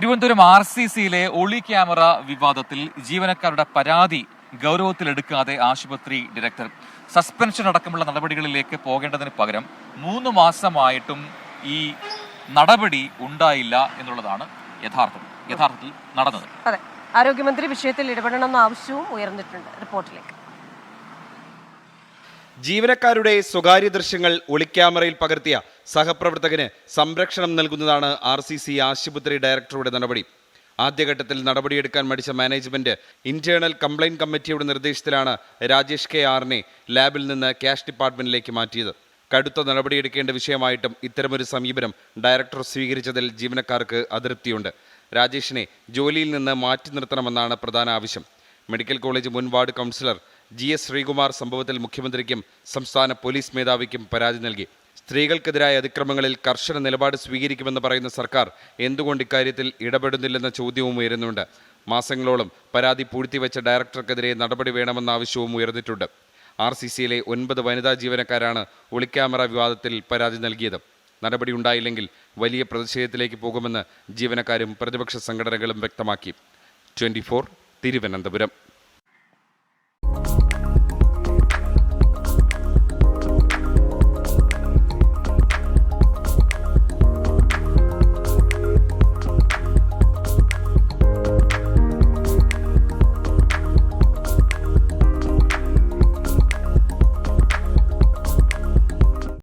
Thiruvananthapuram R C സിയിലെ ഒളി camera വിവാദത്തിൽ ജീവനക്കാരുടെ പരാതി ഗൗരവത്തിലെടുക്കാതെ ആശുപത്രി ഡയറക്ടർ സസ്പെൻഷൻ അടക്കമുള്ള നടപടികളിലേക്ക് പോകേണ്ടതിന് പകരം മൂന്ന് മാസമായിട്ടും ഈ നടപടി ഉണ്ടായില്ല എന്നുള്ളതാണ് യഥാർത്ഥം യഥാർത്ഥത്തിൽ നടന്നത്. അതെ ആരോഗ്യമന്ത്രി വിഷയത്തിൽ ഇടപെടണമെന്ന ആവശ്യവും ഉയർന്നിട്ടുണ്ട്. റിപ്പോർട്ടിലേക്ക്. ജീവനക്കാരുടെ സ്വകാര്യ ദൃശ്യങ്ങൾ ഒളിക്യാമറയിൽ പകർത്തിയ സഹപ്രവർത്തകന് സംരക്ഷണം നൽകുന്നതാണ് ആർ സി സി ആശുപത്രി ഡയറക്ടറുടെ നടപടി. ആദ്യഘട്ടത്തിൽ നടപടിയെടുക്കാൻ മടിച്ച മാനേജ്മെന്റ് ഇന്റേണൽ കംപ്ലൈന്റ് കമ്മിറ്റിയുടെ നിർദ്ദേശത്തിലാണ് രാജേഷ് കെ ആറിനെ ലാബിൽ നിന്ന് ക്യാഷ് ഡിപ്പാർട്ട്മെന്റിലേക്ക് മാറ്റിയത്. കടുത്ത നടപടിയെടുക്കേണ്ട വിഷയമായിട്ടും ഇത്തരമൊരു സമീപനം ഡയറക്ടർ സ്വീകരിച്ചതിൽ ജീവനക്കാർക്ക് അതൃപ്തിയുണ്ട്. രാജേഷിനെ ജോലിയിൽ നിന്ന് മാറ്റി നിർത്തണമെന്നാണ് പ്രധാന ആവശ്യം. മെഡിക്കൽ കോളേജ് മുൻ ward councillor G S Sreekumar സംഭവത്തിൽ മുഖ്യമന്ത്രിക്കും സംസ്ഥാന പോലീസ് മേധാവിക്കും പരാതി നൽകി. സ്ത്രീകൾക്കെതിരായ അതിക്രമങ്ങളിൽ കർശന നിലപാട് സ്വീകരിക്കുമെന്ന് പറയുന്ന സർക്കാർ എന്തുകൊണ്ട് ഇക്കാര്യത്തിൽ ഇടപെടുന്നില്ലെന്ന ചോദ്യവും ഉയരുന്നുണ്ട്. മാസങ്ങളോളം പരാതി പൂഴ്ത്തിവെച്ച ഡയറക്ടർക്കെതിരെ നടപടി വേണമെന്ന ആവശ്യവും ഉയർന്നിട്ടുണ്ട്. ആർ സി സിയിലെ ഒൻപത് വനിതാ ജീവനക്കാരാണ് ഒളിക്യാമറ വിവാദത്തിൽ പരാതി നൽകിയത്. നടപടി ഉണ്ടായില്ലെങ്കിൽ വലിയ പ്രതിഷേധത്തിലേക്ക് പോകുമെന്ന് ജീവനക്കാരും പ്രതിപക്ഷ സംഘടനകളും വ്യക്തമാക്കി. ട്വന്റി തിരുവനന്തപുരം.